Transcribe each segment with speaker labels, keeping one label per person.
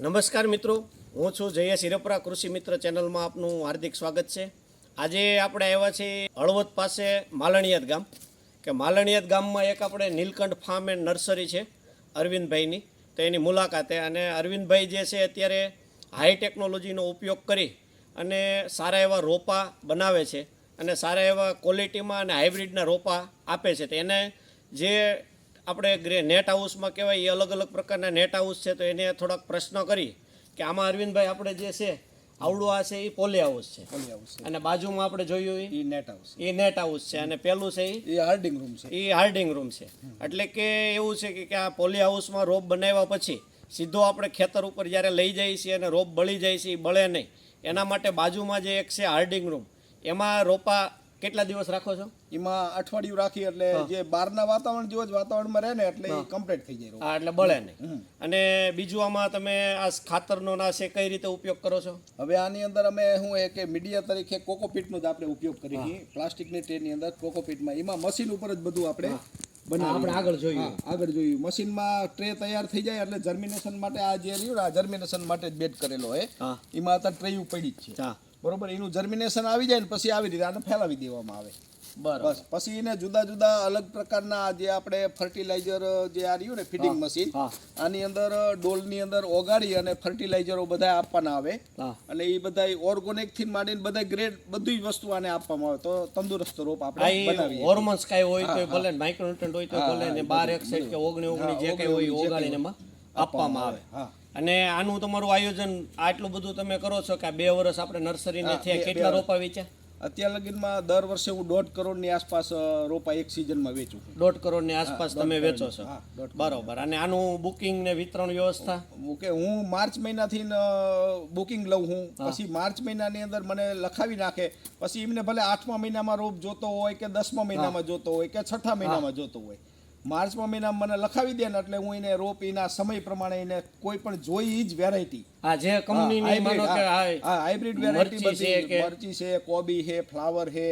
Speaker 1: નમસ્કાર મિત્રો, હું છું જય શિરપરા કૃષિ મિત્ર ચેનલમાં આપનું હાર્દિક સ્વાગત છે. આજે આપણે આવ્યા છીએ હળવદ પાસે માલણિયાદ ગામ, કે માલણિયાદ ગામમાં એક આપણે નીલકંઠ ફાર્મ એન્ડ નર્સરી છે, અરવિંદભાઈની. તો એની મુલાકાતે અને અરવિંદભાઈ જે છે અત્યારે હાઈ ટેકનોલોજીનો ઉપયોગ કરી અને સારા એવા રોપા બનાવે છે અને સારા એવા ક્વોલિટીમાં અને હાઇબ્રિડના રોપા આપે છે. તો એને જે આપણે ગ્રે નેટ હાઉસમાં કહેવાય એ અલગ અલગ પ્રકારના નેટ હાઉસ છે તો એને થોડાક પ્રશ્ન કરી કે આમાં અરવિંદભાઈ આપણે જે છે આવડું આ છે એ પોલી હાઉસ છે.
Speaker 2: પોલી હાઉસ
Speaker 1: અને બાજુમાં આપણે જોયું
Speaker 2: એ? નેટ હાઉસ
Speaker 1: એ નેટ હાઉસ છે. અને પેલું છે
Speaker 2: એ? હાર્ડિંગ રૂમ છે.
Speaker 1: એ હાર્ડિંગ રૂમ છે. એટલે કે એવું છે કે- કે આ પોલી હાઉસમાં રોપ બનાવ્યા પછી સીધો આપણે ખેતર ઉપર જ્યારે લઈ જઈએ છીએ અને રોપ બળી જાય છે એ બળે નહીં. એના માટે બાજુમાં જે એક છે હાર્ડિંગ રૂમ એમાં રોપા કેટલા દિવસ રાખો છો?
Speaker 2: એમાં અઠવાડિયું રાખી એટલે જે બહારના વાતાવરણ જેવો જ વાતાવરણમાં રહે ને એટલે એ કમ્પ્લીટ થઈ જાય
Speaker 1: હા એટલે બળે નહીં. અને બીજું આમાં તમે આ ખાતરનો ના છે કઈ રીતે ઉપયોગ કરો છો?
Speaker 2: હવે આની અંદર અમે શું એ કે મીડિયા તરીકે કોકોપીટનો જ આપણે ઉપયોગ કરીએ છીએ. પ્લાસ્ટિકની ટ્રેની અંદર કોકોપીટમાં. એમાં મશીન ઉપર જ બધું આપણે
Speaker 1: આપણે આગળ જોયું
Speaker 2: આગળ જોયું મશીનમાં ટ્રે તૈયાર થઈ જાય એટલે જર્મિનેશન માટે આ જે રહ્યું આ જર્મિનેશન માટે જ બેડ કરેલો હોય. એમાં અત્યારે ટ્રેયું પડી જ છે.
Speaker 1: હા.
Speaker 2: બરોબર એનું જર્મિનેશન આવી જાય ને પછી આવી રીતે આને ફેલાવી દેવામાં આવે.
Speaker 1: બરાબર.
Speaker 2: બસ પછી એને જુદા જુદા અલગ પ્રકારના જે આપણે ફર્ટિલાઇઝર જે આ રહ્યું ને ફીડિંગ મશીન આની અંદર ડોલની અંદર ઓગાડી અને ફર્ટિલાઇઝરો બધા આપવાના આવે. અને એ બધા ઓર્ગોનિકથી માંડીને બધા ગ્રેડ બધી જ વસ્તુ આને આપવામાં આવે. તો તંદુરસ્ત રોપ આપણે બનાવીએ.
Speaker 1: હોર્મોન્સ કાંઈ હોય તો ભલે માઇક્રોન્યુટ્રન્ટ હોય તો ભલે ને બાર એક્સાઇડ કે ઓગણી ઓગણી જે કંઈ હોય ઓગાડીને એમાં આપવામાં આવે.
Speaker 2: હા.
Speaker 1: અને આનું તમારું આયોજન આટલું બધું તમે કરો છો કે બે વર્ષ આપણે નર્સરીને થયા કેટલા રોપા વેચ્યા?
Speaker 2: અત્યાર લગીનમાં દર વર્ષે હું દોઢ કરોડની આસપાસ રોપા એક સિઝનમાં વેચું
Speaker 1: દોઢ કરોડની આસપાસ તમે વેચો છો. બરોબર. અને આનું બુકિંગ ને વિતરણ વ્યવસ્થા?
Speaker 2: ઓકે હું માર્ચ મહિનાથી બુકિંગ લઉં હું. પછી માર્ચ મહિનાની અંદર મને લખાવી નાખે. પછી એમને ભલે આઠમા મહિનામાં રોપ જોતો હોય કે દસમા મહિનામાં જોતો હોય કે છઠ્ઠા મહિનામાં જોતો હોય. માર્ચમા મહિના મને લખાવી દે ને એટલે હું એને રોપ એના સમય પ્રમાણે એને કોઈ પણ જોઈ જ વેરાયટી
Speaker 1: આ જે કંપનીની માનો કે
Speaker 2: હા હાઇબ્રિડ વેરાયટી
Speaker 1: બધી છે કે-
Speaker 2: મરચી છે કોબી છે ફ્લાવર છે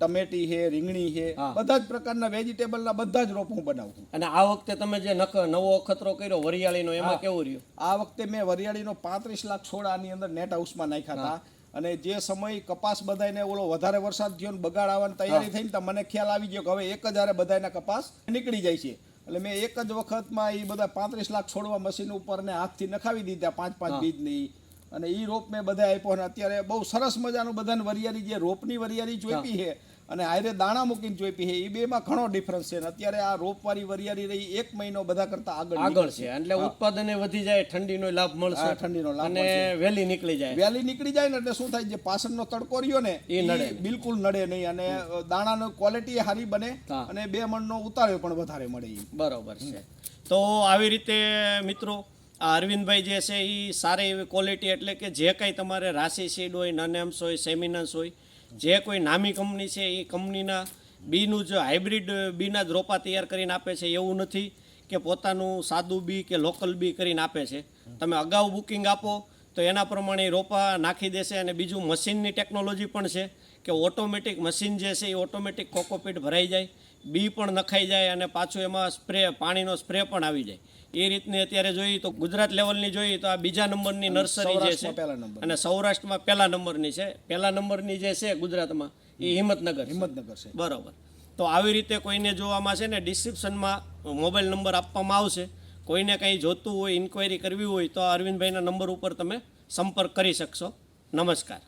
Speaker 2: ટમેટી છે રીંગણી છે બધા જ પ્રકારના વેજીટેબલના બધા જ રોપ હું બનાવું
Speaker 1: અને આ વખતે તમે જે નખ નવો અખતરો કર્યો વરિયાળીનો એમાં કેવું રહ્યું?
Speaker 2: આ વખતે મેં વરિયાળીનો પાંત્રીસ લાખ છોડ આની અંદર નેટ હાઉસમાં નાખ્યા હતા. અને જે સમય કપાસ બધાને ઓલો વધારે વરસાદ થયો ને બગાડ આવવાની તૈયારી થઈને તો મને ખ્યાલ આવી ગયો કે હવે એક જ હારે બધાના કપાસ નીકળી જાય છે. એટલે મેં એક જ વખતમાં એ બધા પાંત્રીસ લાખ છોડવા મશીન ઉપર ને હાથથી નખાવી દીધા પાંચ પાંચ બીજની. અને એ રોપ મેં બધા આપ્યો અને અત્યારે બહુ સરસ મજાનું બધાને વરિયાળી જે રોપની વરિયાળી જોઈતી છે અને આયરે દાણા મૂકીને જોઈપી છે એ બેમાં ઘણો ડિફરન્સ છે અત્યારે આ રોપવારી વરિયાળી રહી એક મહિનો બધા કરતા આગળ
Speaker 1: આગળ છે. એટલે ઉત્પાદને વધી જાય ઠંડીનો લાભ મળશે.
Speaker 2: ઠંડીનો લાભ
Speaker 1: અને વહેલી નીકળી જાય.
Speaker 2: વેલી નીકળી જાય ને એટલે શું થાય જે પાછળનો તડકો રહ્યો ને
Speaker 1: એ નડે.
Speaker 2: બિલકુલ નડે નહીં. અને દાણાનો ક્વોલિટી સારી બને અને બે મણનો ઉતાર્યો પણ વધારે મળે.
Speaker 1: બરોબર છે. તો આવી રીતે મિત્રો આ અરવિંદભાઈ જે છે એ સારી એવી ક્વોલિટી એટલે કે જે કાંઈ તમારે રાશિ સીડ હોય નનેમ્સ હોય સેમિનન્સ હોય જે કોઈ નામી કંપની છે, એ કંપનીના બીનું જ હાઇબ્રિડ બીના જ રોપા તૈયાર કરીને આપે છે. એવું નથી કે પોતાનું સાદું બી કે લોકલ બી કરીને આપે છે. તમે અગાઉ બુકિંગ આપો તો એના પ્રમાણે રોપા નાખી દેશે અને બીજું મશીનની ટેકનોલોજી પણ છે કે ઓટોમેટિક મશીન જે છે એ ઓટોમેટિક કોકોપીટ ભરાઈ જાય બી પણ નખાઈ જાય અને પાછું એમાં સ્પ્રે પાણીનો સ્પ્રે પણ આવી જાય. એ રીતની અત્યારે જોઈએ તો ગુજરાત લેવલની જોઈએ તો આ બીજા નંબરની નર્સરી જે છે અને સૌરાષ્ટ્રમાં પહેલા નંબરની છે. પહેલા નંબરની જે છે ગુજરાતમાં એ હિંમતનગર
Speaker 2: હિંમતનગર છે.
Speaker 1: બરોબર. તો આવી રીતે કોઈને જોવામાં છે ને ડિસ્ક્રિપ્શનમાં મોબાઈલ નંબર આપવામાં આવશે. કોઈને કંઈ જોતું હોય ઇન્ક્વાયરી કરવી હોય તો અરવિંદભાઈના નંબર ઉપર તમે સંપર્ક કરી શકશો. નમસ્કાર.